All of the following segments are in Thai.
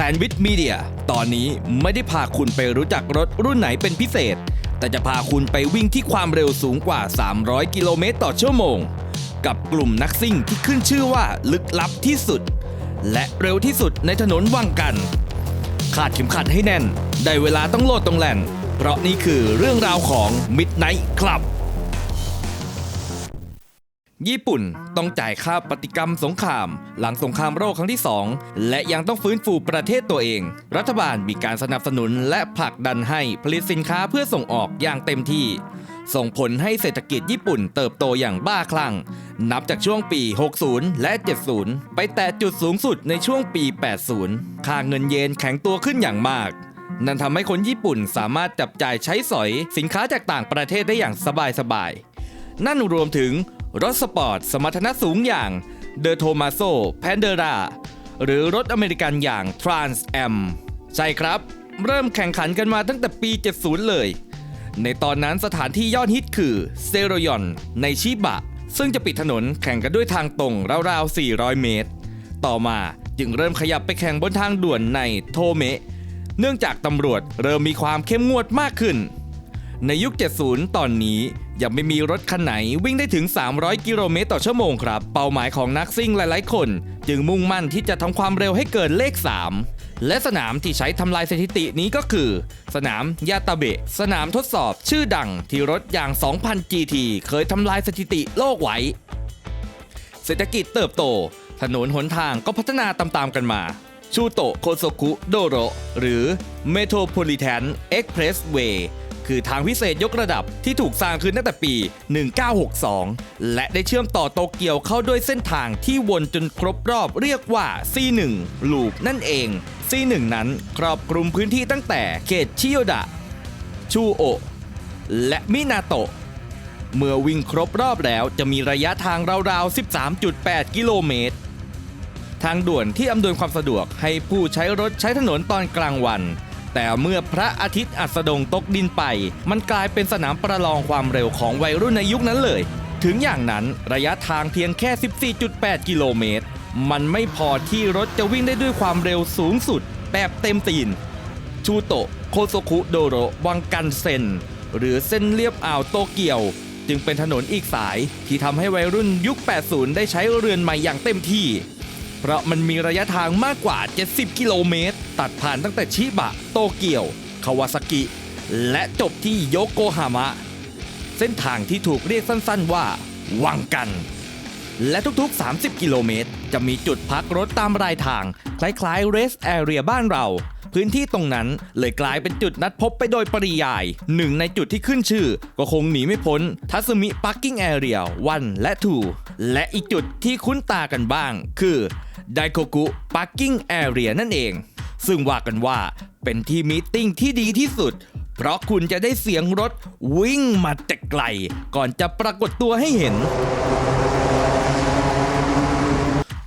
แซนด์วิชมีเดียตอนนี้ไม่ได้พาคุณไปรู้จักรถรุ่นไหนเป็นพิเศษ แต่จะพาคุณไปวิ่งที่ความเร็วสูงกว่า 300 กิโลเมตรต่อชั่วโมง กับกลุ่มนักซิ่งที่ขึ้นชื่อว่าลึกลับที่สุด และเร็วที่สุดในถนนวังกัน ขาดเข็มขัดให้แน่น ได้เวลาต้องโลดตรงแหล่นเพราะนี่คือเรื่องราวของ Midnight Club ญี่ปุ่นต้องจ่ายค่าปฏิกรรมสงคราม หลังสงครามโลกครั้งที่ 2 และยังต้องฟื้นฟูประเทศตัวเอง รัฐบาลมีการสนับสนุนและผลักดันให้ผลิตสินค้าเพื่อส่งออกอย่างเต็มที่ ส่งผลให้เศรษฐกิจญี่ปุ่นเติบโตอย่างบ้าคลั่ง นับจากช่วงปี 60 และ 70 ไปแต่จุดสูงสุดในช่วงปี 80 ค่าเงินเยนแข็งตัวขึ้นอย่างมากนั่นทำให้คนญี่ปุ่นสามารถจับจ่ายใช้สอยสินค้าจากต่างประเทศได้อย่างสบายๆ นั่นรวมถึง รถสปอร์ตสมรรถนะสูงอย่างเดอโทมาโซแพนเดราหรือรถอเมริกันอย่าง Trans Am ใช่ครับ เริ่มแข่งขันกันมาตั้งแต่ปี 70 เลย ในตอนนั้นสถานที่ยอดฮิตคือเซโรยอนในชิบะ ซึ่งจะปิดถนนแข่งกันด้วยทางตรงราวๆ 400 เมตร ต่อมาจึงเริ่มขยับไปแข่งบนทางด่วนในโทเมะ เนื่องจากตำรวจเริ่มมีความเข้มงวดมากขึ้น ในยุค 70 ตอนนี้ ยังไม่มีรถคันไหนวิ่งได้ถึง 300 กิโลเมตรต่อชั่วโมงครับ เป้าหมายของนักซิ่งหลายๆ คน จึงมุ่งมั่นที่จะทำความเร็วให้เกินเลข 3 และสนามที่ใช้ทำลายสถิตินี้ก็คือ สนามยาตาเบะ สนามทดสอบชื่อดังที่รถอย่าง 2,000 GT เคยทำลายสถิติโลกไว้ เศรษฐกิจเติบโต ถนนหนทางก็พัฒนาตามๆกันมาชูโตโคโซคุโดโรหรือ Metropolitan Expressway คือทางพิเศษยกระดับที่ถูกสร้างขึ้นตั้งแต่ปี 1962 และได้เชื่อมต่อโตเกียวเข้าด้วยเส้นทางที่วนจนครบรอบเรียกว่า C1 ลูปนั่นเอง C1 นั้นครอบคลุมพื้นที่ตั้งแต่เขตชิโยดะ ชูโอและมินาโตะเมื่อวิ่งครบรอบแล้วจะมีระยะทางราวๆ 13.8 กิโลเมตร ทางด่วนที่อำนวยความสะดวกให้ผู้ใช้รถใช้ถนนตอนกลางวัน แต่เมื่อพระอาทิตย์อัสดงตกดินไป มันกลายเป็นสนามประลองความเร็วของวัยรุ่นในยุคนั้นเลย ถึงอย่างนั้นระยะทางเพียงแค่ 14.8 กิโลเมตร มันไม่พอที่รถจะวิ่งได้ด้วยความเร็วสูงสุด แบบเต็มตีน ชูโตะโคโซคุโดโรวังกันเซนหรือเส้นเลียบอ่าวโตเกียว จึงเป็นถนนอีกสายที่ทำให้วัยรุ่นยุค 80 ได้ใช้เรือนใหม่อย่างเต็มที่ เพราะมันมีระยะทางมากกว่า 70 กิโลเมตร ตัดผ่านตั้งแต่ชิบะ โตเกียว คาวาซากิ และจบที่โยโกฮามะ เส้นทางที่ถูกเรียกสั้นๆว่า วังกัน และทุกๆ 30 กิโลเมตร จะมีจุดพักรถตามรายทาง คล้ายๆ Rest Area บ้านเรา พื้นที่ตรงนั้นเลยกลายเป็นจุดนัดพบไปโดยปริยาย หนึ่งในจุดที่ขึ้นชื่อ ก็คงหนีไม่พ้นทัสมิ Parking Area 1และ2และอีกจุดที่คุ้นตากันบ้าง คือ ไดโคกุ Parking Area นั่นเอง ซึ่งว่ากันว่าเป็นที่มีติ้งที่ดีที่สุด เพราะคุณจะได้เสียงรถวิ่งมาแต่ไกล ก่อนจะปรากฏตัวให้เห็น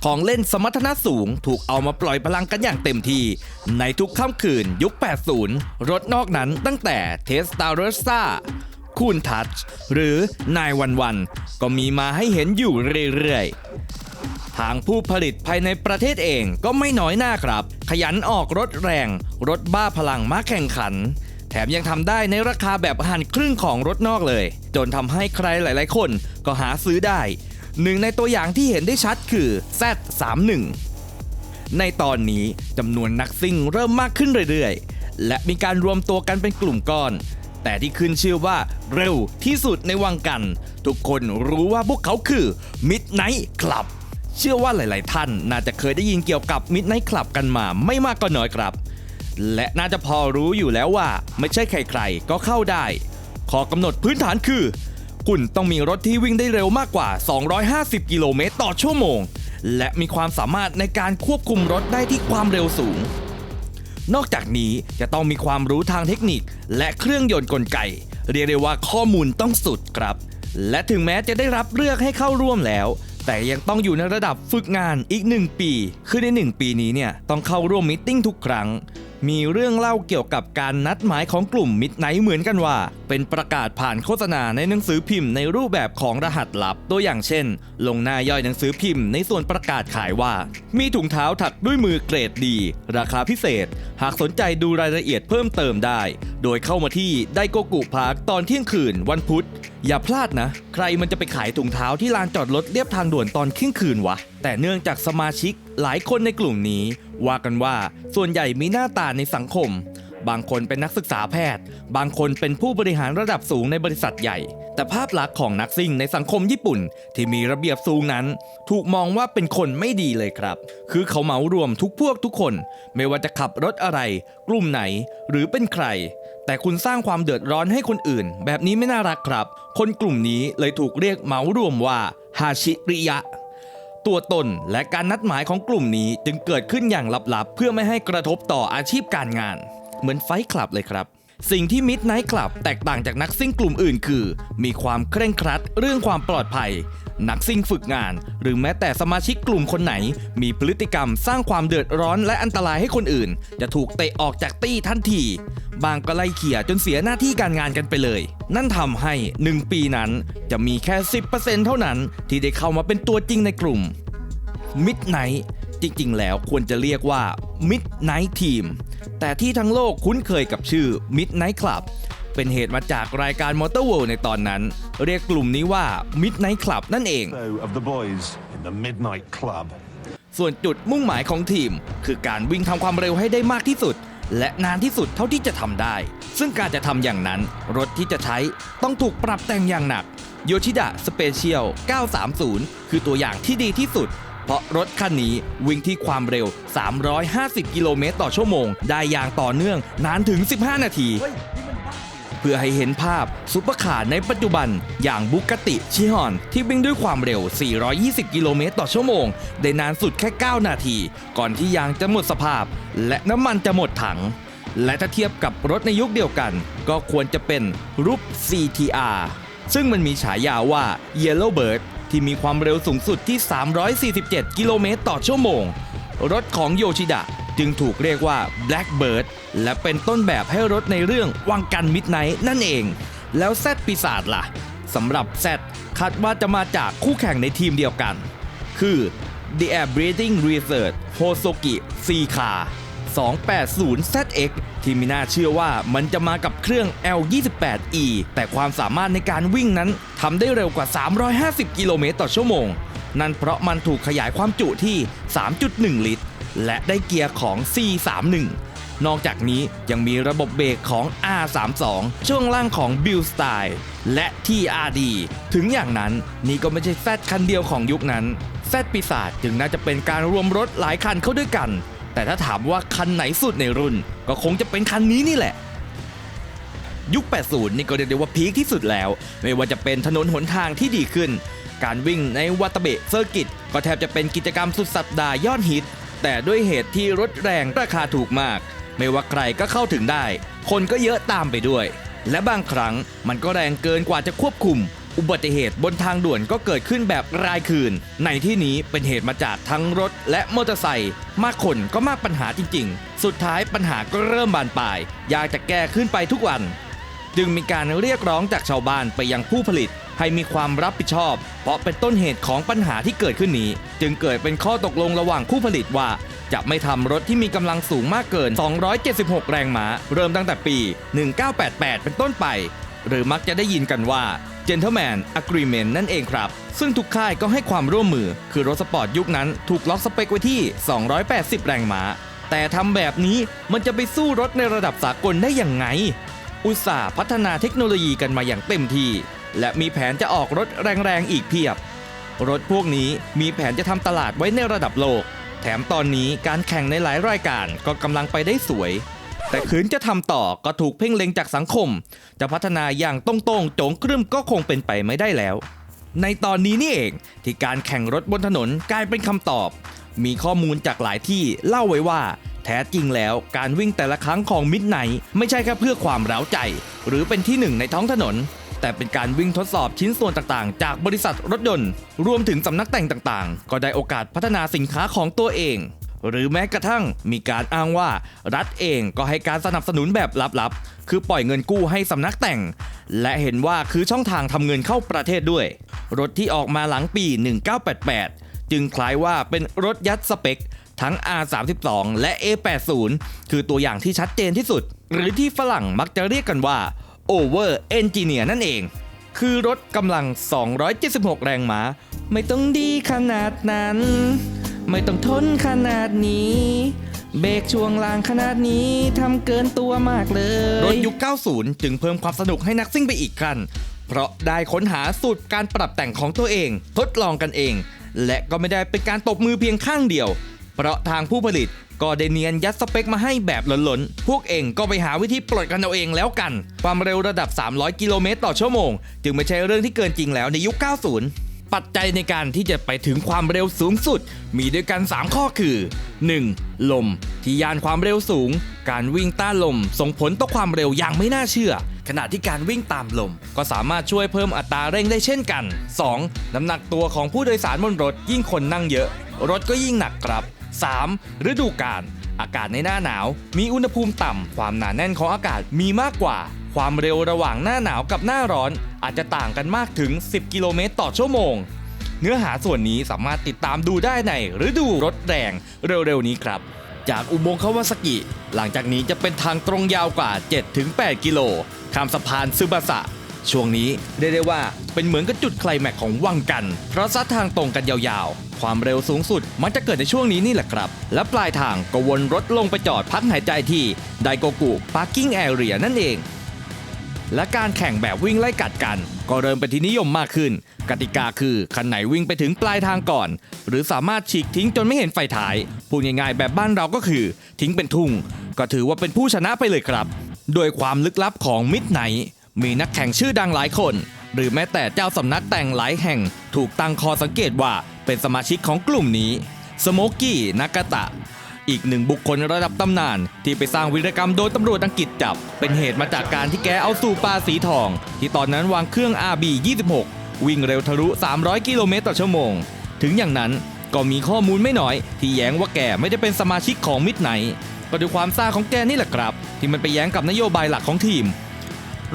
ของเล่นสมรรถนะสูงถูกเอามาปล่อยพลังกันอย่างเต็มที่ ในทุกค่ำคืนยุค 80 รถนอกนั้นตั้งแต่เทสตาร์เรซ่าคูนทัชหรือนายวันวันก็มีมาให้เห็นอยู่เรื่อยๆ ทางผู้ผลิตภายในประเทศเองก็ไม่น้อยหน้าครับ ขยันออกรถแรง รถบ้าพลังมาแข่งขัน แถมยังทำได้ในราคาแบบหันครึ่งของรถนอกเลย จนทำให้ใครหลาย ๆ คนก็หาซื้อได้ หนึ่งในตัวอย่างที่เห็นได้ชัดคือ Z31 ในตอนนี้จำนวนนักซิ่งเริ่มมากขึ้นเรื่อย ๆ และมีการรวมตัวกันเป็นกลุ่มก้อน แต่ที่ขึ้นชื่อว่าเร็วที่สุดในวังกัน ทุกคนรู้ว่าพวกเขาคือ Midnight Club เชื่อว่าหลาย ๆ ท่านน่าจะเคยได้ยินเกี่ยวกับ Midnight Club กันมาไม่มากก็น้อยครับ และน่าจะพอรู้อยู่แล้วว่าไม่ใช่ใคร ๆ ก็เข้าได้ ข้อกำหนดพื้นฐานคือ คุณต้องมีรถที่วิ่งได้เร็วมากกว่า 250 กิโลเมตรต่อชั่วโมง และมีความสามารถในการควบคุมรถได้ที่ความเร็วสูง นอกจากนี้จะต้องมีความรู้ทางเทคนิค และเครื่องยนต์กลไก เรียกได้ว่าข้อมูลต้องสุดครับ และถึงแม้จะได้รับเลือกให้เข้าร่วมแล้ว แต่ยังต้องอยู่ในระดับฝึกงานอีก 1 ปี คือใน 1 ปีนี้เนี่ยต้องเข้าร่วมมิทติ้งทุกครั้ง มีเรื่องเล่าเกี่ยวกับการนัดหมายของกลุ่มมิดไนท์เหมือนกันว่า เป็นประกาศผ่านโฆษณาในหนังสือพิมพ์ในรูปแบบของรหัสลับ ตัวอย่างเช่น ลงหน้าย่อยหนังสือพิมพ์ในส่วนประกาศขายว่า มีถุงเท้าถักด้วยมือเกรดดี ราคาพิเศษ หากสนใจดูรายละเอียดเพิ่มเติมได้ โดยเข้ามาที่ไดโกกุพาร์คตอนเที่ยงคืนวันพุธ อย่าพลาดนะ ใครมันจะไปขายถุงเท้าที่ลานจอดรถเรียบทางด่วนตอนเที่ยงคืนวะ แต่เนื่องจากสมาชิกหลายคนในกลุ่มนี้ ว่ากันว่าส่วนใหญ่มีหน้าตาในสังคม บางคนเป็นนักศึกษาแพทย์ บางคนเป็นผู้บริหารระดับสูงในบริษัทใหญ่ แต่ภาพลักษณ์ของนักซิ่งในสังคมญี่ปุ่น ที่มีระเบียบสูงนั้น ถูกมองว่าเป็นคนไม่ดีเลยครับ คือเขาเหมารวมทุกพวกทุกคน ไม่ว่าจะขับรถอะไร กลุ่มไหน หรือเป็นใคร แต่คุณสร้างความเดือดร้อนให้คนอื่น แบบนี้ไม่น่ารักครับ คนกลุ่มนี้เลยถูกเรียกเหมารวมว่าฮาชิริยะตัวตนและการนัดหมายของกลุ่มนี้จึงเกิดขึ้นอย่างลับๆ เพื่อไม่ให้กระทบต่ออาชีพการงาน เหมือนไฟคลับเลยครับ สิ่งที่มิดไนท์คลับแตกต่างจากนักซิ่งกลุ่มอื่นคือ มีความเคร่งครัดเรื่องความปลอดภัย นักซิ่งฝึกงาน หรือแม้แต่สมาชิกกลุ่มคนไหน มีพฤติกรรมสร้างความเดือดร้อนและอันตรายให้คนอื่น จะถูกเตะออกจากตี้ทันที บางก็ไล่เขี่ยจนเสียหน้าที่การงานกันไปเลย นั่นทำให้ 1 ปีนั้น จะมีแค่ 10%เท่านั้นที่ได้เข้ามาเป็นตัวจริงในกลุ่มมิดไนท์ จริงๆ แล้วควรจะเรียกว่า Midnight Team แต่ที่ทั้งโลกคุ้นเคยกับชื่อ Midnight Club เป็นเหตุมาจากรายการ Motor World ในตอนนั้น เรียกกลุ่มนี้ว่า Midnight Club นั่นเอง So, of the boys in the Midnight Club. ส่วนจุดมุ่งหมายของทีม คือการวิ่งทำความเร็วให้ได้มากที่สุด และนานที่สุดเท่าที่จะทำได้ ซึ่งการจะทำอย่างนั้น รถที่จะใช้ต้องถูกปรับแต่งอย่างหนักโยชิดะสเปเชียล 930 คือตัวอย่างที่ดีที่สุด เพราะรถคันนี้วิ่งที่ความเร็ว 350 กิโลเมตรต่อชั่วโมง ได้อย่างต่อเนื่องนานถึง 15 นาที เพื่อให้เห็นภาพซุปเปอร์คาร์ในปัจจุบัน อย่างบุกติชิฮอน ที่วิ่งด้วยความเร็ว 420 กิโลเมตรต่อชั่วโมง ได้นานสุดแค่ 9 นาที ก่อนที่ยางจะหมดสภาพ และน้ำมันจะหมดถังและถ้าเทียบกับรถในยุคเดียวกัน ก็ควรจะเป็นรูป CTR ซึ่งมันมีฉายาว่า Yellowbird ที่มีความเร็วสูงสุดที่ 347 กิโลเมตรต่อชั่วโมง รถของโยชิดะจึงถูกเรียกว่า Blackbird และเป็นต้นแบบให้รถในเรื่องวังกันมิดไนท์นั่นเอง แล้วแซดปีศาจล่ะสำหรับแซดคาดว่าจะมาจากคู่แข่งในทีมเดียวกัน คือ The Air Breathing Research Hosoki C Car 280ZX ที่ไม่น่าเชื่อว่ามันจะมากับเครื่อง L28E แต่ความสามารถในการวิ่งนั้นทำได้เร็วกว่า 350 กิโลเมตรต่อชั่วโมง นั่นเพราะมันถูกขยายความจุที่ 3.1 ลิตร และได้เกียร์ของ C31 นอกจากนี้ยังมีระบบเบรกของ R32 ช่วงล่างของ Build Style และ TRD ถึงอย่างนั้นนี่ก็ไม่ใช่แซดคันเดียวของยุคนั้นแซดปีศาจจึงน่าจะเป็นการรวมรถหลายคันเข้าด้วยกัน แต่ถ้าถามว่าคันไหนสุดในรุ่น ก็คงจะเป็นคันนี้นี่แหละ ยุค 80 นี่ก็เรียกได้ว่าพีคที่สุดแล้ว ไม่ว่าจะเป็นถนนหนทางที่ดีขึ้น การวิ่งในวัตเบะเซอร์กิต ก็แทบจะเป็นกิจกรรมสุดสัปดาห์ยอดฮิต แต่ด้วยเหตุที่รถแรงราคาถูกมาก ไม่ว่าใครก็เข้าถึงได้ คนก็เยอะตามไปด้วย และบางครั้งมันก็แรงเกินกว่าจะควบคุม อุบัติเหตุบนทางด่วนก็เกิดขึ้นแบบรายคืน ในที่นี้เป็นเหตุมาจากทั้งรถและมอเตอร์ไซค์มากคนก็มากปัญหาจริงๆ สุดท้ายปัญหาก็เริ่มบานปลาย อยากจะแก้ขึ้นไปทุกวัน จึงมีการเรียกร้องจากชาวบ้านไปยังผู้ผลิต ให้มีความรับผิดชอบ เพราะเป็นต้นเหตุของปัญหาที่เกิดขึ้นนี้ จึงเกิดเป็นข้อตกลงระหว่างผู้ผลิตว่า จะไม่ทำรถที่มีกำลังสูงมากเกิน 276 แรงม้า เริ่มตั้งแต่ปี 1988 เป็นต้นไป หรือมักจะได้ยินกันว่า Gentleman Agreement นั่นเองครับ ซึ่งทุกค่ายก็ให้ความร่วมมือ คือรถสปอร์ตยุคนั้นถูกล็อกสเปคไว้ที่ 280 แรงม้า แต่ทำแบบนี้มันจะไปสู้รถในระดับสากลได้อยังไง อุตสาห์พัฒนาเทคโนโลยีกันมาอย่างเต็มที่ และมีแผนจะออกรถแรงๆอีกเพียบ รถพวกนี้มีแผนจะทำตลาดไว้ในระดับโลก แถมตอนนี้การแข่งในหลายรายการก็กำลังไปได้สวย แต่ขืนจะทำต่อก็ถูกเพ่งเล็งจากสังคม จะพัฒนาอย่างตรงๆโจงครึ่มก็คงเป็นไปไม่ได้แล้ว ในตอนนี้นี่เองที่การแข่งรถบนถนนกลายเป็นคำตอบ มีข้อมูลจากหลายที่เล่าไว้ว่า แท้จริงแล้วการวิ่งแต่ละครั้งของมิดไนไม่ใช่แค่เพื่อความเร้าใจ หรือเป็นที่หนึ่งในท้องถนนแต่เป็นการวิ่งทดสอบชิ้นส่วนต่างๆ จากบริษัทรถยนต์ รวมถึงสำนักแต่งต่างๆ ก็ได้โอกาสพัฒนาสินค้าของตัวเอง หรือแม้กระทั่งมีการอ้างว่า รัฐเองก็ให้การสนับสนุนแบบลับๆ คือปล่อยเงินกู้ให้สำนักแต่ง และเห็นว่าคือช่องทางทำเงินเข้าประเทศด้วย รถที่ออกมาหลังปี 1988 จึงคล้ายว่าเป็นรถยัดสเปค ทั้ง R32 และ A80 คือตัวอย่างที่ชัดเจนที่สุด หรือที่ฝรั่งมักจะเรียกกันว่า Over Engineer นั่นเองคือรถกำลัง 276 แรงม้า ไม่ต้องดีขนาดนั้น ไม่ต้องทนขนาดนี้ เบรกช่วงล่างขนาดนี้ทำเกินตัวมากเลย รถยุค 90 จึงเพิ่มความสนุกให้นักซิ่งไปอีกขั้น เพราะได้ค้นหาสูตรการปรับแต่งของตัวเอง ทดลองกันเอง และก็ไม่ได้เป็นการตบมือเพียงข้างเดียว เพราะทางผู้ผลิตก็ได้เนียนยัดสเปคมาให้แบบหล้นๆ พวกเองก็ไปหาวิธีปลดกันเอาเองแล้วกัน ความเร็วระดับ 300 กิโลเมตรต่อชั่วโมง จึงไม่ใช่เรื่องที่เกินจริงแล้วในยุค 90 ปัจจัยในการที่จะไปถึงความเร็วสูงสุด มีด้วยกัน 3 ข้อคือ 1. ลม ที่ยานความเร็วสูง การวิ่งต้านลม ส่งผลต่อความเร็วอย่างไม่น่าเชื่อ ขณะที่การวิ่งตามลม ก็สามารถช่วยเพิ่มอัตราเร่งได้เช่นกัน 2. น้ำหนักตัวของผู้โดยสารบนรถยิ่งคนนั่งเยอะ รถก็ยิ่งหนักครับ 3. ฤดูกาลอากาศในหน้าหนาว มีอุณหภูมิต่ำ ความหนาแน่นของอากาศมีมากกว่า ความเร็วระหว่างหน้าหนาวกับหน้าร้อน อาจจะต่างกันมากถึง 10 กิโลเมตรต่อชั่วโมง เนื้อหาส่วนนี้สามารถติดตามดูได้ในฤดูรถแรงเร็วๆนี้ครับ จากอุโมงค์คาวาซากิ หลังจากนี้จะเป็นทางตรงยาวกว่า 7-8 กิโลข้ามสะพานซึบาสะช่วงนี้เรียกได้ว่าเป็นเหมือนกับจุดไคลแม็กซ์ของวังกัน เพราะซัดทางตรงกันยาวๆ ความเร็วสูงสุดมักจะเกิดในช่วงนี้นี่แหละครับ และปลายทางก็วนรถลงไปจอดพักหายใจที่ไดโกกุพาร์กิ้งแอเรียนั่นเอง และการแข่งแบบวิ่งไล่กัดกัน ก็เริ่มเป็นที่นิยมมากขึ้น กติกาคือคันไหนวิ่งไปถึงปลายทางก่อน หรือสามารถฉีกทิ้งจนไม่เห็นไฟท้ายพูดง่ายๆแบบบ้านเราก็คือ ทิ้งเป็นทุ่ง ก็ถือว่าเป็นผู้ชนะไปเลยครับ โดยความลึกลับของมิดไนมีนักแข่งชื่อดังหลายคน หรือแม้แต่เจ้าสำนักแต่งหลายแห่ง ถูกตั้งคอสังเกตว่าเป็นสมาชิกของกลุ่มนี้สโมกี้นากาตะ อีกหนึ่งบุคคลระดับตำนาน ที่ไปสร้างวิรกรรมโดยตำรวจอังกฤษจับ เป็นเหตุมาจากการที่แกเอาสู่ปลาสีทอง ที่ตอนนั้นวางเครื่อง RB 26 วิ่งเร็วทะลุ 300 กิโลเมตรต่อชั่วโมง ถึงอย่างนั้นก็มีข้อมูลไม่น้อย ที่แย้งว่าแกไม่ได้เป็นสมาชิกของมิดไนก็ด้วยความซ่าของแกนี่แหละครับ ที่มันไปแย้งกับนโยบายหลักของทีม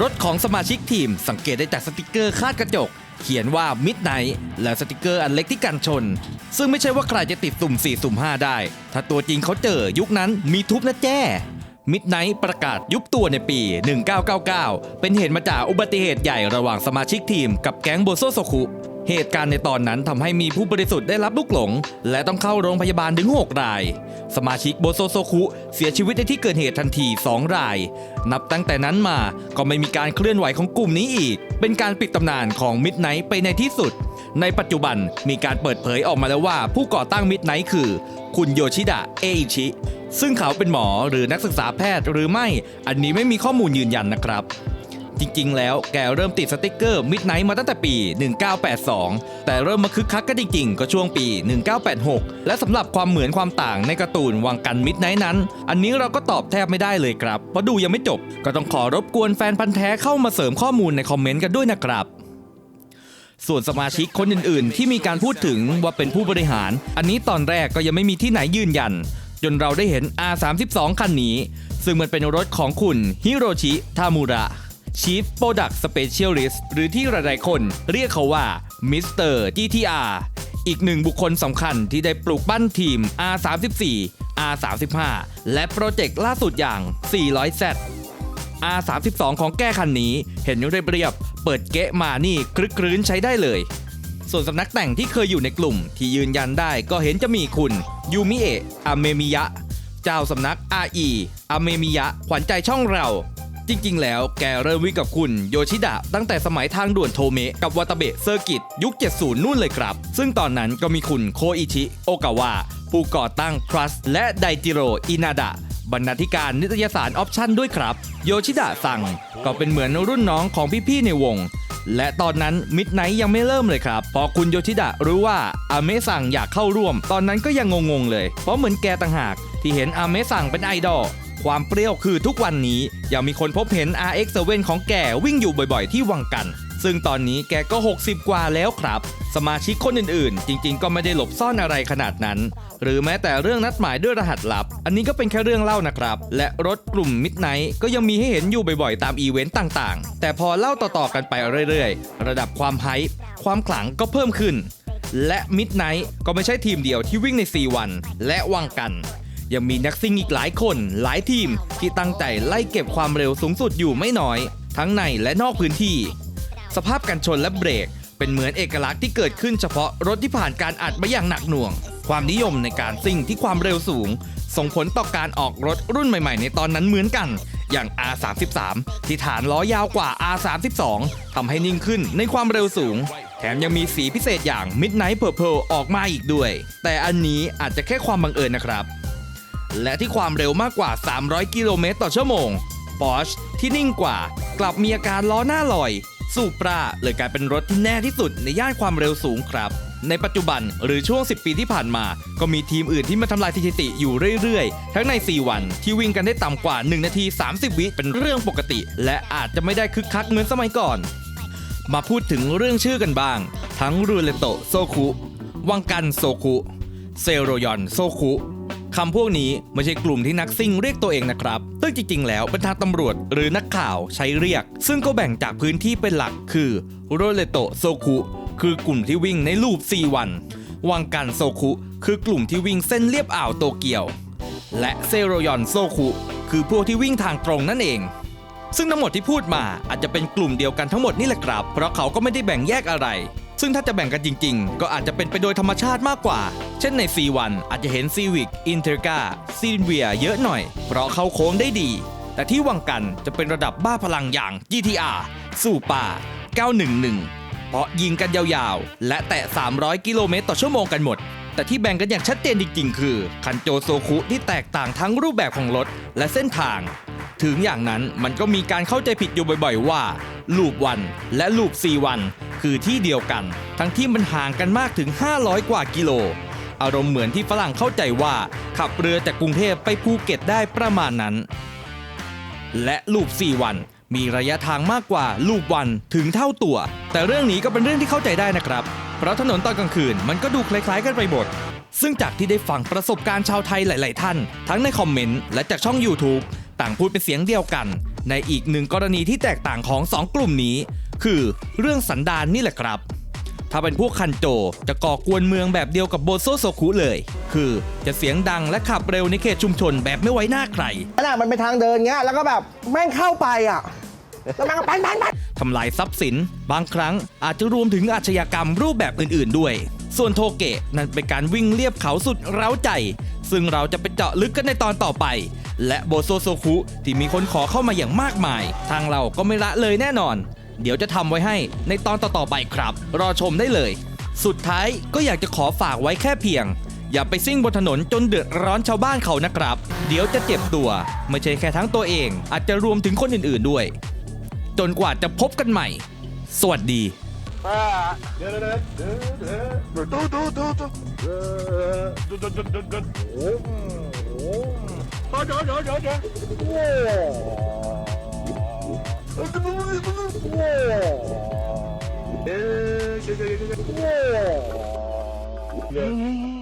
รถของสมาชิกทีมสังเกตได้จากสติกเกอร์คาดกระจก เขียนว่า Midnight และสติกเกอร์อันเล็กที่กันชน ซึ่งไม่ใช่ว่าใครจะติดสุ่ม 4 สุ่ม 5 ได้ ถ้าตัวจริงเขาเจอยุคนั้นมีทุบนะแจ้มิดไนท์ประกาศยุบตัวในปี 1999 เป็นเหตุมาจากอุบัติเหตุใหญ่ระหว่างสมาชิกทีมกับแก๊งโบโซโซคุ เหตุการณ์ในตอนนั้นทำให้มีผู้บริสุทธิ์ได้รับลูกหลง และต้องเข้าโรงพยาบาลถึง 6 ราย สมาชิกโบโซโซคุเสียชีวิตในที่เกิดเหตุทันที 2 ราย นับตั้งแต่นั้นมาก็ไม่มีการเคลื่อนไหวของกลุ่มนี้อีก เป็นการปิดตำนานของมิดไนท์ไปในที่สุด ในปัจจุบันมีการเปิดเผยออกมาแล้วว่า ผู้ก่อตั้งมิดไนท์คือ คุณโยชิดะเออิชิซึ่งเขาเป็นหมอหรือนักศึกษาแพทย์หรือไม่ อันนี้ไม่มีข้อมูลยืนยันนะครับ จริง ๆ แล้วแกเริ่มติดสติกเกอร์ Midnight มาตั้งแต่ปี 1982 แต่เริ่มมาคึกคักกันจริง ๆ ก็ช่วงปี 1986 และสำหรับความเหมือนความต่างในการ์ตูนวังกัน Midnight นั้น อันนี้เราก็ตอบแทบไม่ได้เลยครับ เพราะดูยังไม่จบ ก็ต้องขอรบกวนแฟนพันธ์แท้เข้ามาเสริมข้อมูลในคอมเมนต์กันด้วยนะครับส่วนสมาชิกคนอื่นๆ ที่มีการพูดถึงว่าเป็นผู้บริหาร อันนี้ตอนแรกก็ยังไม่มีที่ไหนยืนยัน จนเราได้เห็น R32 คันนี้ ซึ่งมันเป็นรถของคุณฮิโรชิทามุระ Chief Product Specialist หรือที่หลายๆคนเรียกเขาว่า Mr. GTR อีกหนึ่งบุคคลสำคัญที่ได้ปลูกปั้นทีม R34 R35 และโปรเจกต์ล่าสุดอย่าง 400Z R32 ของแก้คันนี้เห็นเรียบๆเปิดเกะมานี่คลึกครื้นใช้ได้เลย ส่วนสำนักแต่งที่เคยอยู่ในกลุ่มที่ยืนยันได้ก็เห็นจะมีคุณยูมิเอะอเมมิยะ เจ้าสำนัก RE อเมมิยะ ขวัญใจช่องเรา จริง ๆ แล้วแกเริ่มวิ่งกับคุณโยชิดะตั้งแต่สมัยทางด่วนโทเมะกับวาตาเบะเซอร์กิตยุค 70 นู่นเลยครับ ซึ่งตอนนั้นก็มีคุณโคอิชิโอกาวะผู้ก่อตั้ง Trust และไดจิโรอินาดะบรรณาธิการนิตยสารออปชั่นด้วยครับ โยชิดะสั่งก็เป็นเหมือนรุ่นน้องของพี่ๆในวง และตอนนั้นมิดไนท์ยังไม่เริ่มเลยครับ พอคุณโยชิดะรู้ว่าอาเมสั่งอยากเข้าร่วม ตอนนั้นก็ยังงงๆเลย เพราะเหมือนแกต่างหากที่เห็นอาเมสั่งเป็นไอดอล ความเปรี้ยวคือทุกวันนี้ยังมีคนพบเห็น RX7 ของแกวิ่งอยู่บ่อยๆ ที่วังกัน ซึ่งตอนนี้แกก็ 60 กว่าแล้วครับ สมาชิกคนอื่นๆ จริงๆ ก็ไม่ได้หลบซ่อนอะไรขนาดนั้น หรือแม้แต่เรื่องนัดหมายด้วยรหัสลับ อันนี้ก็เป็นแค่เรื่องเล่านะครับ และรถกลุ่มมิดไนท์ก็ยังมีให้เห็นอยู่บ่อยๆ ตามอีเวนต์ต่างๆ แต่พอเล่าต่อๆกันไปเรื่อยๆ ระดับความไฮป์ความขลังก็เพิ่มขึ้น และมิดไนท์ก็ไม่ใช่ทีมเดียวที่วิ่งใน C1 และวังกัน ยังมีนักซิ่งอีกหลายคน หลายทีม ที่ตั้งใจไล่เก็บความเร็วสูงสุดอยู่ไม่น้อย ทั้งในและนอกพื้นที่ สภาพการชนและเบรก เป็นเหมือนเอกลักษณ์ที่เกิดขึ้นเฉพาะรถที่ผ่านการอัดมาอย่างหนักหน่วง ความนิยมในการซิ่งที่ความเร็วสูง ส่งผลต่อการออกรถรุ่นใหม่ๆ ในตอนนั้นเหมือนกัน อย่าง R33 ที่ฐานล้อยาวกว่า R32 ทำให้นิ่งขึ้นในความเร็วสูงแถมยังมีสีพิเศษอย่าง Midnight Purple ออกมาอีกด้วย แต่อันนี้อาจจะแค่ความบังเอิญนะครับ และที่ความเร็วมากกว่า 300 กิโลเมตรต่อชั่วโมง Porsche ที่นิ่งกว่า กลับมีอาการล้อหน้าลอยสูปราเลยกลายเป็นรถที่แน่ที่สุดในย่านความเร็วสูงครับ ในปัจจุบันหรือช่วง 10 ปีที่ผ่านมา ก็มีทีมอื่นที่มาทำลายสถิติอยู่เรื่อยๆ ทั้งใน 4 วันที่วิ่งกันได้ต่ำกว่า 1 นาที 30 วิเป็นเรื่องปกติ และอาจจะไม่ได้คึกคักเหมือนสมัยก่อน มาพูดถึงเรื่องชื่อกันบ้าง ทั้งรูเลโตโซคุ วังกันโซคุ เซโรยอนโซคุ คำพวกนี้ไม่ใช่กลุ่มที่นักซิ่งเรียกตัวเองนะครับซึ่งจริง ๆ แล้วเป็นทางตำรวจหรือนักข่าวใช้เรียก ซึ่งก็แบ่งจากพื้นที่เป็นหลักคือโรเลโตโซคุคือกลุ่มที่วิ่งในลูป 4 วัน วังกันโซคุ คือกลุ่มที่วิ่งเส้นเลียบอ่าวโตเกียว และเซโรยอนโซคุ คือพวกที่วิ่งทางตรงนั่นเอง ซึ่งทั้งหมดที่พูดมาอาจจะเป็นกลุ่มเดียวกันทั้งหมดนี่แหละครับ เพราะเขาก็ไม่ได้แบ่งแยกอะไร ซึ่งถ้าจะแบ่งกันจริง ๆ ก็อาจจะเป็นไปโดยธรรมชาติมากกว่า เช่นใน C1 อาจจะเห็น Civic Integra c i v i a เยอะหน่อย เพราะเข้าโค้งได้ดี แต่ที่วังกันจะเป็นระดับบ้าพลังอย่าง GTR สูป่า 911 เพราะยิงกันยาวๆ และแตะ 300 กิโลเมตรต่อชั่วโมงกันหมดแต่ที่แบ่งกันอย่างชัดเจนจริงๆ คือ คันโจโซคุที่แตกต่างทั้งรูปแบบของรถและเส้นทาง ถึงอย่างนั้นมันก็มีการเข้าใจผิดอยู่บ่อยๆ ว่า ลูปวันและลูป4วัน คือที่เดียวกัน ทั้งที่มันห่างกันมากถึง 500 กว่ากิโล อารมณ์เหมือนที่ฝรั่งเข้าใจว่า ขับเรือจากกรุงเทพไปภูเก็ตได้ประมาณนั้น และลูป 4 วัน มีระยะทางมากกว่าลูปวันถึงเท่าตัว แต่เรื่องนี้ก็เป็นเรื่องที่เข้าใจได้นะครับ เพราะถนนตอนกลางคืนมันก็ดูคล้ายๆ กันไปหมดซึ่งจากที่ได้ฟังประสบการณ์ชาวไทยหลาย ๆ ท่าน ทั้งในคอมเมนต์และจากช่อง YouTube ต่างพูดเป็นเสียงเดียวกัน ในอีกหนึ่งกรณีที่แตกต่างของ 2 กลุ่มนี้ คือเรื่องสันดานนี่แหละครับ ถ้าเป็นพวกคันโจจะก่อกวนเมืองแบบเดียวกับโบโซโซคุเลย คือจะเสียงดังและขับเร็วในเขตชุมชนแบบไม่ไว้หน้าใคร ขนาดมันเป็นทางเดินเงี้ยแล้วก็แบบแม่งเข้าไปอะแล้วแม่งก็ปันปันปันทำลายทรัพย์สิน บางครั้งอาจจะรวมถึงอาชญากรรมรูปแบบอื่น ๆ ด้วย ส่วนโทเกะนั่นเป็นการวิ่งเลียบเขาสุดเร้าใจ ซึ่งเราจะไปเจาะลึกกันในตอนต่อไป และโบโซโซคุที่มีคนขอเข้ามาอย่างมากมาย ทางเราก็ไม่ละเลยแน่นอน เดี๋ยวจะทำไว้ให้ในตอนต่อๆไปครับ รอชมได้เลย สุดท้ายก็อยากจะขอฝากไว้แค่เพียง อย่าไปซิ่งบนถนนจนเดือดร้อนชาวบ้านเขานะครับ เดี๋ยวจะเจ็บตัว ไม่ใช่แค่ทั้งตัวเอง อาจจะรวมถึงคนอื่นๆด้วย จนกว่าจะพบกันใหม่ สวัสดี 우와. 예, 예, 예, 예, 예. 우와. 예.